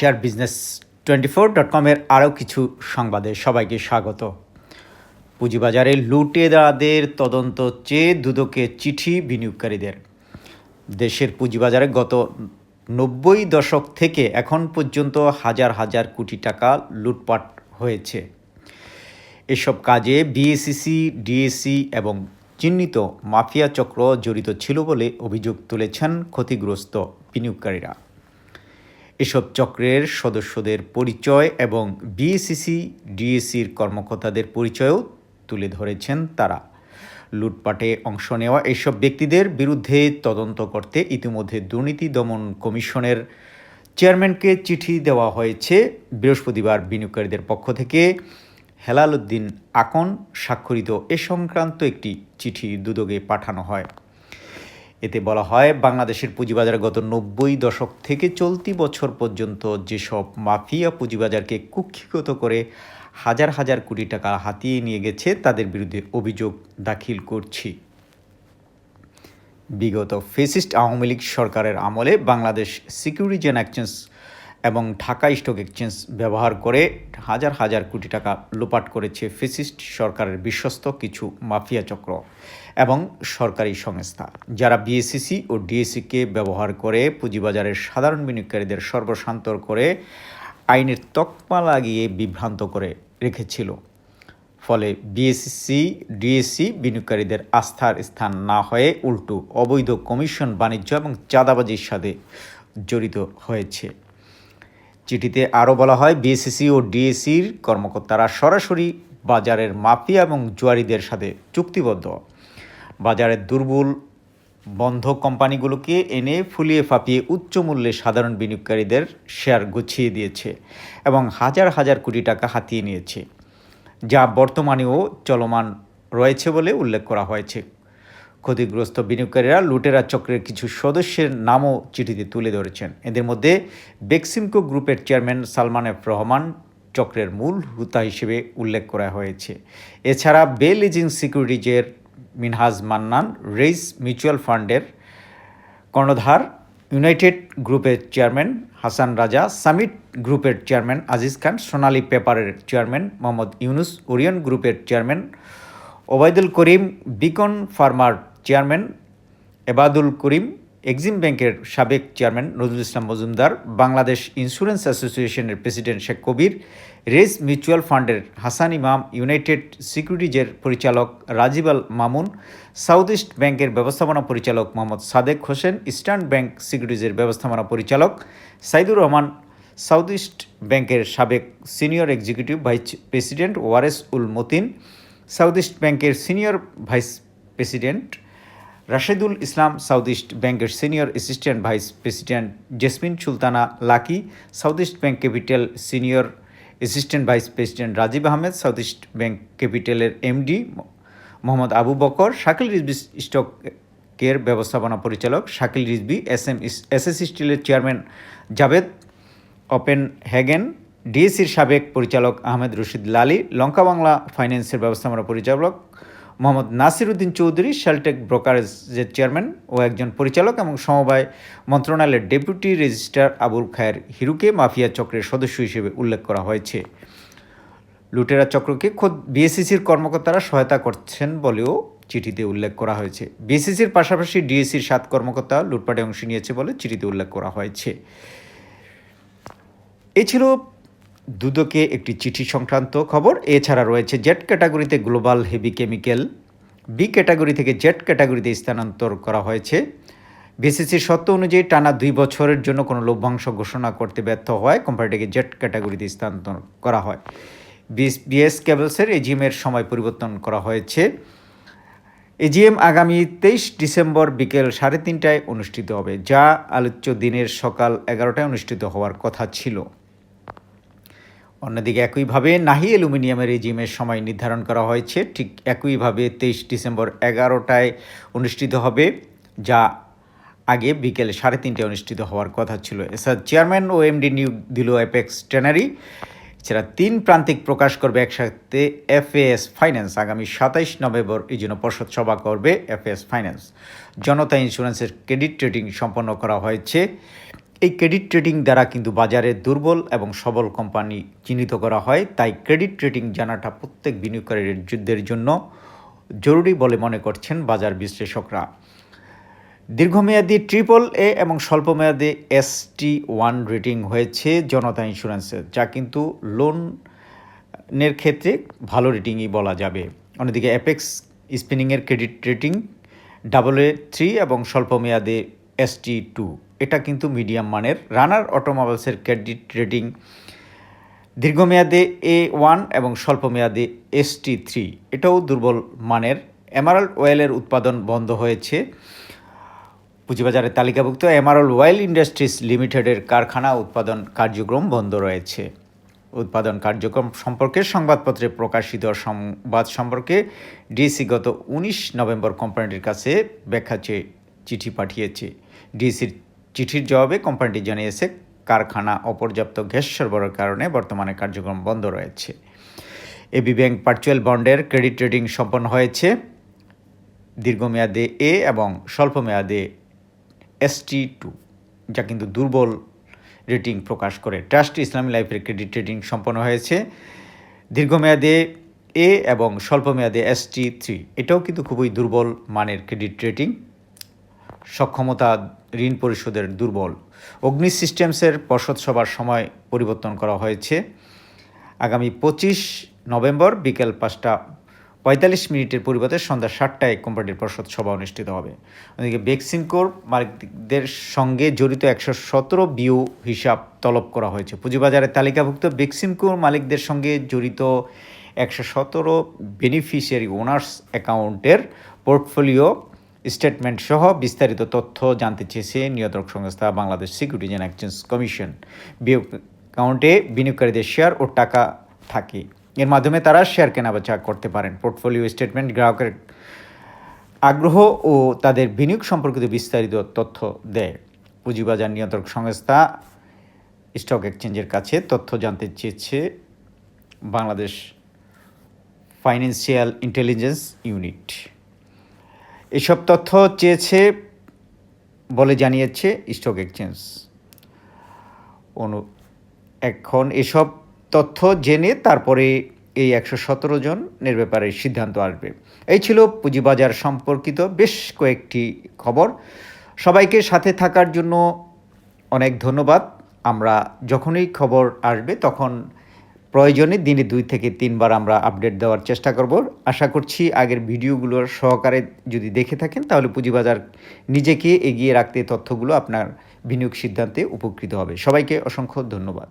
এশিয়ার business twenty four dot কমের আরও কিছু সংবাদে সবাইকে স্বাগত। পুঁজিবাজারে লুটেরাদের তদন্ত চেয়ে দুদকে চিঠি বিনিয়োগকারীদের। দেশের পুঁজিবাজারে গত নব্বই দশক থেকে এখন পর্যন্ত হাজার হাজার কোটি টাকা লুটপাট হয়েছে। এসব কাজে বিএসিসি ডিএসি এবং চিহ্নিত মাফিয়া চক্র জড়িত ছিল বলে অভিযোগ তুলেছেন ক্ষতিগ্রস্ত বিনিয়োগকারীরা। এসব চক্রের সদস্যদের পরিচয় এবং বিএসিসি ডিএসির কর্মকর্তাদের পরিচয়ও তুলে ধরেছেন তারা। লুটপাটে অংশ নেওয়া এসব ব্যক্তিদের বিরুদ্ধে তদন্ত করতে ইতিমধ্যে দুর্নীতি দমন কমিশনের চেয়ারম্যানকে চিঠি দেওয়া হয়েছে। বৃহস্পতিবার বিনিয়োগকারীদের পক্ষ থেকে হেলাল উদ্দিন আকন স্বাক্ষরিত এ সংক্রান্ত একটি চিঠি দুদকে পাঠানো হয়। এতে বলা হয়, বাংলাদেশের পুঁজিবাজার গত নব্বই দশক থেকে চলতি বছর পর্যন্ত যেসব মাফিয়া পুঁজিবাজারকে কুক্ষিগত করে হাজার হাজার কোটি টাকা হাতিয়ে নিয়ে গেছে, তাদের বিরুদ্ধে অভিযোগ দাখিল করছি। বিগত ফেসিস্ট আওয়ামী লীগ সরকারের আমলে বাংলাদেশ সিকিউরিটি অ্যান্ড এক্সচেঞ্জ এবং ঢাকা স্টক এক্সচেঞ্জ ব্যবহার করে হাজার হাজার কোটি টাকা লোপাট করেছে ফেসিস্ট সরকারের বিশ্বস্ত কিছু মাফিয়া চক্র এবং সরকারি সংস্থা, যারা বিএসসিসি ও ডিএসসিকে ব্যবহার করে পুঁজিবাজারের সাধারণ বিনিয়োগকারীদের সর্বশান্তর করে আইনের তকমা লাগিয়ে বিভ্রান্ত করে রেখেছিল। ফলে বিএসসি ডিএসসি বিনিয়োগকারীদের আস্থার স্থান না হয়ে উল্টো অবৈধ কমিশন বাণিজ্য এবং চাঁদাবাজির সাথে জড়িত হয়েছে। চিঠিতে আরও বলা হয়, বিএসসি ও ডিএসির কর্মকর্তারা সরাসরি বাজারের মাফিয়া এবং জুয়ারিদের সাথে চুক্তিবদ্ধ। বাজারের দুর্বল বন্ধ কোম্পানিগুলোকে এনে ফুলিয়ে ফাঁপিয়ে উচ্চ মূল্যে সাধারণ বিনিয়োগকারীদের শেয়ার গুছিয়ে দিয়েছে এবং হাজার হাজার কোটি টাকা হাতিয়ে নিয়েছে, যা বর্তমানেও চলমান রয়েছে বলে উল্লেখ করা হয়েছে। ক্ষতিগ্রস্ত বিনিয়োগকারীরা লুটেরা চক্রের কিছু সদস্যের নামও চিঠিতে তুলে ধরেছেন। এদের মধ্যে বেক্সিমকো গ্রুপের চেয়ারম্যান সালমান এফ রহমান চক্রের মূল হুতা হিসেবে উল্লেখ করা হয়েছে। এছাড়া বেল লিজিং সিকিউরিটিজের মিনহাজ মান্নান, রেইস মিউচুয়াল ফান্ডের কর্ণধার, ইউনাইটেড গ্রুপের চেয়ারম্যান হাসান রাজা, সামিট গ্রুপের চেয়ারম্যান আজিজ খান, সোনালী পেপারের চেয়ারম্যান মোহাম্মদ ইউনুস, ওরিয়ন গ্রুপের চেয়ারম্যান ওবায়দুল করিম, বিকন ফার্মার চেয়ারম্যান এবাদুল করিম, এক্সিম ব্যাংকের সাবেক চেয়ারম্যান নজরুল ইসলাম মজুমদার, বাংলাদেশ ইন্স্যুরেন্স অ্যাসোসিয়েশনের president Sheikh Kabir race mutual ফান্ডের হাসান ইমাম, ইউনাইটেড সিকিউরিটিজের পরিচালক রাজীব আল মামুন, সাউথ ইস্ট ব্যাংকের ব্যবস্থাপনা পরিচালক মোহাম্মদ সাদেক হোসেন, ইস্টার্ন ব্যাংক সিকিউরিটিজের ব্যবস্থাপনা পরিচালক সাইদুর রহমান, সাউথ ইস্ট ব্যাংকের সাবেক senior executive vice president Wares Ul Matin, south east ব্যাংকের senior vice president Rashedul Islam south east ব্যাংকের senior assistant vice president Jesmin Sultana Lucky, south east bank capital senior assistant vice president Rajib Ahmed, south east bank ক্যাপিটালের MD Mohammad Abu Bakar, Shakil Rizvi স্টকের ব্যবস্থাপনা পরিচালক Shakil Rizvi S M S S স্টিলের chairman Javed open হ্যাগেন ডিএসির সাবেক পরিচালক আহমেদ রশিদ লালি, লঙ্কা বাংলা ফাইন্যান্সের ব্যবস্থাপনা পরিচালক মোহাম্মদ নাসির উদ্দিন চৌধুরী শেলটেক ব্রোকারেজের চেয়ারম্যান ও একজন পরিচালক এবং সমবায় মন্ত্রণালয়ের ডেপুটি রেজিস্ট্রার আবুল খায়ের হিরুকে মাফিয়া চক্রের সদস্য হিসেবে উল্লেখ করা হয়েছে। লুটেরা চক্রকে খোদ বিএসসিসির কর্মকর্তারা সহায়তা করছেন বলেও চিঠিতে উল্লেখ করা হয়েছে। বিএসসিসির পাশাপাশি ডিএসির সাত কর্মকর্তা লুটপাটে অংশ নিয়েছে বলে চিঠিতে উল্লেখ করা হয়েছে। এ ছিল দুদকে একটি চিঠি সংক্রান্ত খবর। এছাড়া রয়েছে জেট ক্যাটাগরিতে global heavy chemical, B category থেকে জেট ক্যাটাগরিতে স্থানান্তর করা হয়েছে। বিসিসির সত্য অনুযায়ী টানা দুই বছরের জন্য কোনো লভ্যাংশ ঘোষণা করতে ব্যর্থ হওয়ায় কোম্পানিটিকে জেট ক্যাটাগরিতে স্থানান্তর করা হয়। বিএস বিএস কেবলসের এজিএমের সময় পরিবর্তন করা হয়েছে। এজিএম আগামী তেইশ ডিসেম্বর বিকেল সাড়ে তিনটায় অনুষ্ঠিত হবে, যা আলোচ্য দিনের সকাল এগারোটায় অনুষ্ঠিত হওয়ার কথা ছিল। অন্যদিকে একইভাবে নাহি অ্যালুমিনিয়ামের রেজিমের সময় নির্ধারণ করা হয়েছে। ঠিক একইভাবে তেইশ ডিসেম্বর এগারোটায় অনুষ্ঠিত হবে, যা আগে বিকেল সাড়ে তিনটায় অনুষ্ঠিত হওয়ার কথা ছিল। এছাড়া চেয়ারম্যান ও এমডি নিয়োগ দিল অ্যাপেক্স ট্যানারি। এছাড়া তিন প্রান্তিক প্রকাশ করবে একসাথে এফএএস ফাইন্যান্স। আগামী সাতাইশ নভেম্বর এই জন্য পর্ষদ সভা করবে এফএএস ফাইন্যান্স। জনতা ইন্স্যুরেন্সের ক্রেডিট ট্রেডিং সম্পন্ন করা হয়েছে। এই ক্রেডিট ট্রেডিং দ্বারা কিন্তু বাজারে দুর্বল এবং সবল কোম্পানি চিহ্নিত করা হয়। তাই ক্রেডিট ট্রেডিং জানাটা প্রত্যেক বিনিয়োগকারীর যুদ্ধের জন্য জরুরি বলে মনে করছেন বাজার বিশ্লেষকরা। দীর্ঘমেয়াদী ট্রিপল এ এবং স্বল্পমেয়াদী এস টি ওয়ান রেটিং হয়েছে জনতা ইন্স্যুরেন্সের যা কিন্তু লোনের ক্ষেত্রে ভালো রেটিংই বলা যাবে। অন্যদিকে apex স্পিনিংয়ের credit rating double A three এবং স্বল্পমেয়াদে এস টি টু এটা কিন্তু মিডিয়াম মানের। রানার অটোমোবাইলসের ক্রেডিট রেটিং দীর্ঘমেয়াদে এ ওয়ান এবং স্বল্পমেয়াদে এস টি থ্রি। এটাও দুর্বল মানের। এমারাল্ড অয়েলের উৎপাদন বন্ধ হয়েছে। পুঁজিবাজারে তালিকাভুক্ত এমারল অয়েল ইন্ডাস্ট্রিজ লিমিটেডের কারখানা উৎপাদন কার্যক্রম বন্ধ রয়েছে। উৎপাদন কার্যক্রম সম্পর্কে সংবাদপত্রে প্রকাশিত সংবাদ সম্পর্কে ডিএসি গত উনিশ নভেম্বর কোম্পানিটির কাছে ব্যাখ্যা চেয়ে চিঠি পাঠিয়েছে। ডিএসির চিঠির জবাবে কোম্পানিটি জানিয়েছে, কারখানা অপর্যাপ্ত গ্যাস সরবরাহের কারণে বর্তমানে কার্যক্রম বন্ধ রয়েছে। এবি ব্যাংক পার্চুয়াল বন্ডের ক্রেডিট রেটিং সম্পন্ন হয়েছে। দীর্ঘমেয়াদে এ এবং স্বল্পমেয়াদে এসটি টু যা কিন্তু দুর্বল রেটিং প্রকাশ করে। ট্রাস্ট ইসলামী লাইফের ক্রেডিট রেটিং সম্পন্ন হয়েছে। দীর্ঘমেয়াদে এ এবং স্বল্পমেয়াদে এসটি থ্রি, এটাও কিন্তু খুবই দুর্বল মানের ক্রেডিট রেটিং। সক্ষমতা ঋণ পরিশোধের দুর্বল অগ্নি সিস্টেমসের পর্ষদ সভার সময় পরিবর্তন করা হয়েছে। আগামী পঁচিশ নভেম্বর বিকেল পাঁচটা পঁয়তাল্লিশ মিনিটের পরিবর্তে সন্ধ্যা সাতটায় কোম্পানির পর্ষদ সভা অনুষ্ঠিত হবে। ওদিকে বেক্সিমকোর মালিকদের সঙ্গে জড়িত একশো সতেরো বিউ হিসাব তলব করা হয়েছে। পুঁজিবাজারে তালিকাভুক্ত বেক্সিমকোর মালিকদের সঙ্গে জড়িত একশো সতেরো বেনিফিশিয়ারি ওনার্স অ্যাকাউন্টের পোর্টফোলিও স্টেটমেন্ট সহ বিস্তারিত তথ্য জানতে চেয়েছে নিয়ন্ত্রক সংস্থা Bangladesh securities and exchange commission. বিয়োগ অ্যাকাউন্টে বিনিয়োগকারীদের শেয়ার ও টাকা থাকে। এর মাধ্যমে তারা শেয়ার কেনাবেচা করতে পারেন। পোর্টফোলিও স্টেটমেন্ট, গ্রাহকের আগ্রহ ও তাদের বিনিয়োগ সম্পর্কিত বিস্তারিত তথ্য দেয়। পুঁজিবাজার নিয়ন্ত্রক সংস্থা স্টক এক্সচেঞ্জের কাছে তথ্য জানতে চেয়েছে বাংলাদেশ ফাইন্যান্সিয়াল ইন্টেলিজেন্স ইউনিট। এসব তথ্য চেয়েছে বলে জানিয়েছে স্টক এক্সচেঞ্জ। অনু, এখন এসব তথ্য জেনে তারপরে এই একশো সতেরো জনের ব্যাপারে সিদ্ধান্ত আসবে। এই ছিল পুঁজিবাজার সম্পর্কিত বেশ কয়েকটি খবর। সবাইকে সাথে থাকার জন্য অনেক ধন্যবাদ। আমরা যখনই খবর আসবে তখন প্রয়োজনে দিনে দুই থেকে তিনবার আমরা আপডেট দেওয়ার চেষ্টা করব। আশা করছি আগের ভিডিওগুলোর সহকারে যদি দেখে থাকেন, তাহলে পুঁজিবাজার নিজেকে এগিয়ে রাখতে তথ্যগুলো আপনার বিনিয়োগ সিদ্ধান্তে উপকৃত হবে। সবাইকে অসংখ্য ধন্যবাদ।